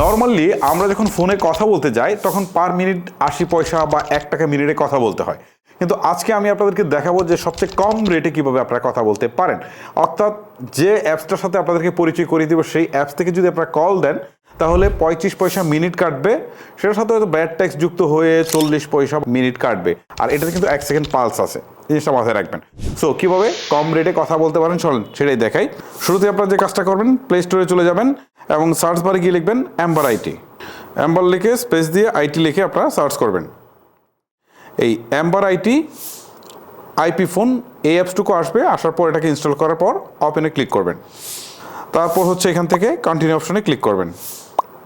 Normally আমরা যখন ফোনে কথা বলতে যাই, তখন পার মিনিট আশি পয়সা বা এক টাকা মিনিটে কথা বলতে হয়। কিন্তু আজকে আমি আপনাদেরকে দেখাবো যে সবচেয়ে কম রেটে কীভাবে আপনারা কথা বলতে পারেন। অর্থাৎ যে অ্যাপসটার সাথে আপনাদেরকে পরিচয় করিয়ে দেবো, সেই অ্যাপস থেকে যদি আপনারা কল দেন, তাহলে পঁয়ত্রিশ পয়সা মিনিট কাটবে। সেটার সাথে হয়তো ব্যাড ট্যাক্স যুক্ত হয়ে চল্লিশ পয়সা মিনিট কাটবে। আর এটাতে কিন্তু এক সেকেন্ড পালস আছে। জিনিসটা মাথায় রাখবেন। সো কীভাবে কম রেটে কথা বলতে পারেন, চলেন সেটাই দেখাই। শুরুতে আপনারা যে কাজটা করবেন প্লে স্টোরে চলে যাবেন। এবং সার্চ বারে গিয়ে লিখবেন অ্যাম্বার আইটি অ্যাম্বার লিখে স্পেস দিয়ে আইটি লিখে আপনারা সার্চ করবেন। এই অ্যাম্বার আইটি আইপি ফোন এই অ্যাপসটুকু আসবে, আসার পর এটাকে ইনস্টল করার পর ওপেনে ক্লিক করবেন। তারপর হচ্ছে এখান থেকে কন্টিনিউ অপশনে ক্লিক করবেন।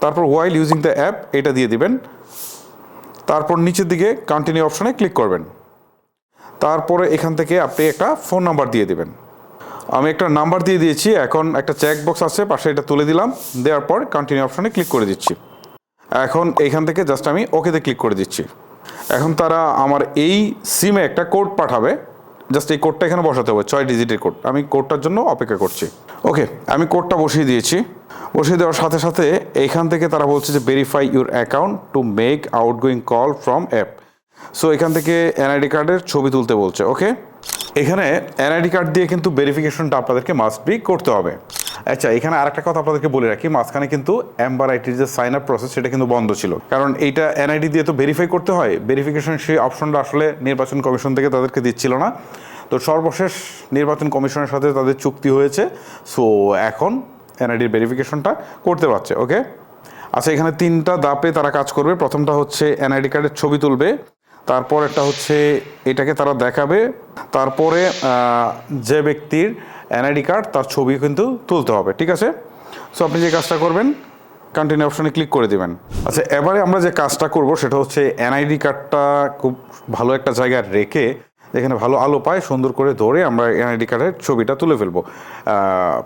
তারপর ওয়াইল ইউজিং দ্য অ্যাপ এটা দিয়ে দিবেন। তারপর নিচের দিকে কন্টিনিউ অপশনে ক্লিক করবেন। তারপরে এখান থেকে আপনি একটা ফোন নাম্বার দিয়ে দিবেন। আমি একটা নাম্বার দিয়ে দিয়েছি, এখন একটা চেক বক্স আছে, পাশে এটা তুলে দিলাম, দেওয়ার পর কন্টিনিউ অপশনে ক্লিক করে দিচ্ছি। এখন এইখান থেকে জাস্ট আমি ওকেতে ক্লিক করে দিচ্ছি। এখন তারা আমার এই সিমে একটা কোড পাঠাবে জাস্ট এই কোডটা এখানে বসাতে হবে, ছয় ডিজিটের কোড আমি কোডটার জন্য অপেক্ষা করছি। ওকে আমি কোডটা বসিয়ে দিয়েছি। বসিয়ে দেওয়ার সাথে সাথে এইখান থেকে তারা বলছে যে verify your account to make outgoing call from app so এখান থেকে এনআইডি কার্ডের ছবি তুলতে বলছে ওকে এখানে এনআইডি কার্ড দিয়ে কিন্তু ভেরিফিকেশনটা আপনাদেরকে মাস্ট বি করতে হবে। আচ্ছা এখানে আরেকটা কথা আপনাদেরকে বলে রাখি, মাঝখানে কিন্তু অ্যাম্বার আইটির যে সাইন আপ প্রসেস সেটা কিন্তু বন্ধ ছিল। কারণ এইটা এনআইডি দিয়ে তো ভেরিফাই করতে হয় ভেরিফিকেশন সেই অপশনটা আসলে নির্বাচন কমিশন থেকে তাদেরকে দিচ্ছিল না। তো সর্বশেষ নির্বাচন কমিশনের সাথে তাদের চুক্তি হয়েছে সো এখন এনআইডির ভেরিফিকেশনটা করতে পারছে ওকে আচ্ছা এখানে তিনটা দাপে তারা কাজ করবে, প্রথমটা হচ্ছে এনআইডি কার্ডের ছবি তুলবে। তারপর একটা হচ্ছে এটাকে তারা দেখাবে। তারপরে যে ব্যক্তির এনআইডি কার্ড তার ছবি কিন্তু তুলতে হবে, ঠিক আছে? সো আপনি যে কাজটা করবেন কন্টিনিউ অপশনে ক্লিক করে দিবেন। আচ্ছা এবারে আমরা যে কাজটা করব সেটা হচ্ছে এনআইডি কার্ডটা খুব ভালো একটা জায়গায় রেখে, যেখানে ভালো আলো পায়, সুন্দর করে ধরে আমরা এনআইডি কার্ডের ছবিটা তুলে ফেলব।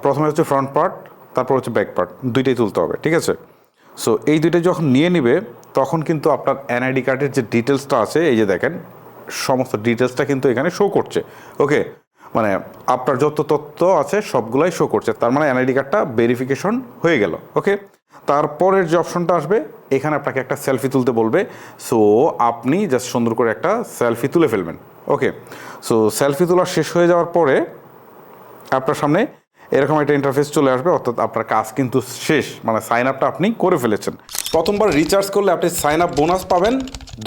প্রথমে হচ্ছে ফ্রন্ট পার্ট তারপর হচ্ছে ব্যাক পার্ট দুইটাই তুলতে হবে, ঠিক আছে? সো এই দুইটা যখন নিয়ে নিবে, তখন কিন্তু আপনার এনআইডি কার্ডের যে ডিটেলসটা আছে, এই যে দেখেন, সমস্ত ডিটেলসটা কিন্তু এখানে শো করছে। ওকে মানে আপনার যত তথ্য আছে, সবগুলাই শো করছে। তার মানে এনআইডি কার্ডটা ভেরিফিকেশন হয়ে গেল। ওকে তারপরের যে অপশনটা আসবে, এখানে আপনাকে একটা সেলফি তুলতে বলবে। সো আপনি জাস্ট সুন্দর করে একটা সেলফি তুলে ফেলবেন। ওকে সো সেলফি তোলা শেষ হয়ে যাওয়ার পরে, আপনার সামনে এরকম একটা ইন্টারফেস চলে আসবে, অর্থাৎ আপনার কাজ কিন্তু শেষ মানে সাইন আপটা আপনি করে ফেলেছেন। প্রথমবার রিচার্জ করলে আপনি সাইন আপ বোনাস পাবেন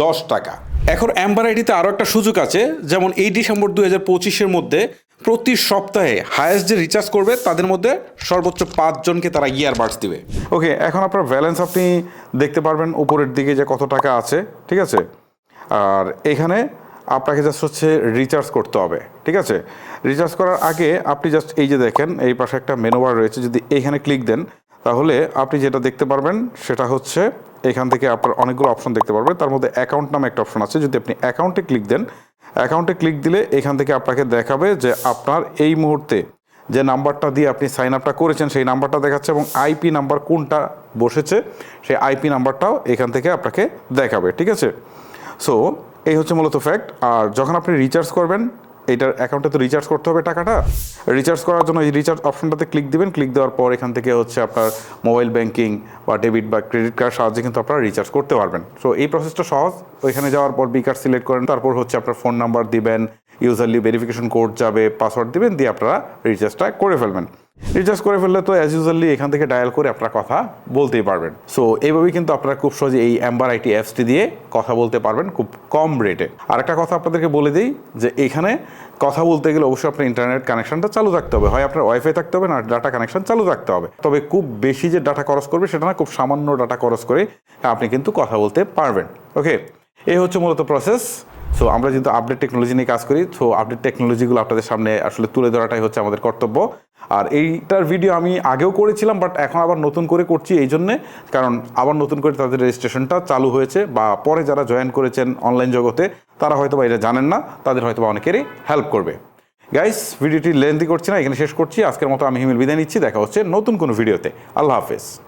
দশ টাকা। এখন অ্যাম্বার আইডিতে আরও একটা সুযোগ আছে, যেমন এই ডিসেম্বর দু হাজার পঁচিশের মধ্যে প্রতি সপ্তাহে হায়েস্ট যে রিচার্জ করবে, তাদের মধ্যে সর্বোচ্চ পাঁচজনকে তারা ইয়ারবাডস দিবে। ওকে এখন আপনার ব্যালেন্স আপনি দেখতে পারবেন, উপরের দিকে যে কত টাকা আছে, ঠিক আছে? আর এখানে আপনাকে জাস্ট হচ্ছে রিচার্জ করতে হবে, ঠিক আছে? রিচার্জ করার আগে আপনি জাস্ট এই যে দেখেন, এই পাশে একটা মেনু বার রয়েছে, যদি এইখানে ক্লিক দেন, তাহলে আপনি যেটা দেখতে পারবেন, সেটা হচ্ছে এখান থেকে আপনার অনেকগুলো অপশন দেখতে পারবেন। তার মধ্যে অ্যাকাউন্ট নামে একটা অপশন আছে, যদি আপনি অ্যাকাউন্টে ক্লিক দেন অ্যাকাউন্টে ক্লিক দিলে এখান থেকে আপনাকে দেখাবে যে আপনার এই মুহূর্তে যে নাম্বারটা দিয়ে আপনি সাইন আপটা করেছেন, সেই নাম্বারটা দেখাচ্ছে এবং আইপি নাম্বার কোনটা বসেছে, সেই আইপি নাম্বারটাও এখান থেকে আপনাকে দেখাবে, ঠিক আছে? সো এই হচ্ছে মূলত ফ্যাক্ট আর যখন আপনি রিচার্জ করবেন এইটার অ্যাকাউন্টে তো রিচার্জ করতে হবে টাকাটা। রিচার্জ করার জন্য এই রিচার্জ অপশনটাতে ক্লিক দিবেন। ক্লিক দেওয়ার পর এখান থেকে হচ্ছে আপনার মোবাইল ব্যাংকিং বা ডেবিট বা ক্রেডিট কার্ড সাহায্যে কিন্তু আপনারা রিচার্জ করতে পারবেন। সো এই প্রসেসটা সহজ। ওইখানে যাওয়ার পর বি কার্ড সিলেক্ট করেন। তারপর হচ্ছে আপনার ফোন নাম্বার দিবেন ইউজারলি ভেরিফিকেশন কোড যাবে পাসওয়ার্ড দিবেন, দিয়ে আপনারা রিচার্জটা করে ফেলবেন। রিচার্জ করে ফেললে তো অ্যাজ ইউজুয়ালি এখান থেকে ডায়াল করে আপনারা কথা বলতেই পারবেন। সো এইভাবেই কিন্তু আপনারা খুব সহজে এই অ্যাম্বার আইটি অ্যাপসটি দিয়ে কথা বলতে পারবেন খুব কম রেটে আরেকটা কথা আপনাদেরকে বলে দিই, যে এখানে কথা বলতে গেলে অবশ্যই আপনার ইন্টারনেট কানেকশনটা চালু থাকতে হবে। হয় আপনার ওয়াইফাই থাকতে হবে, না ডাটা কানেকশন চালু থাকতে হবে। তবে খুব বেশি যে ডাটা খরচ করবে, সেটা না, খুব সামান্য ডাটা খরচ করে আপনি কিন্তু কথা বলতে পারবেন। ওকে এই হচ্ছে মূলত প্রসেস সো আমরা যেহেতু আপডেট টেকনোলজি নিয়ে কাজ করি সো আপডেট টেকনোলজিগুলো আপনাদের সামনে আসলে তুলে ধরাটাই হচ্ছে আমাদের কর্তব্য। আর এইটার ভিডিও আমি আগেও করেছিলাম বাট এখন আবার নতুন করে করছি এই জন্যে। কারণ আবার নতুন করে তাদের রেজিস্ট্রেশনটা চালু হয়েছে, বা পরে যারা জয়েন করেছেন অনলাইন জগতে, তারা হয়তো বা এটা জানেন না, তাদের হয়তো বা অনেকেরই হেল্প করবে। গাইস ভিডিওটি লেন্দি করছি না, এখানে শেষ করছি। আজকের মতো আমি হিমেল বিদায় নিচ্ছি, দেখা হচ্ছে নতুন কোনো ভিডিওতে আল্লাহ হাফেজ।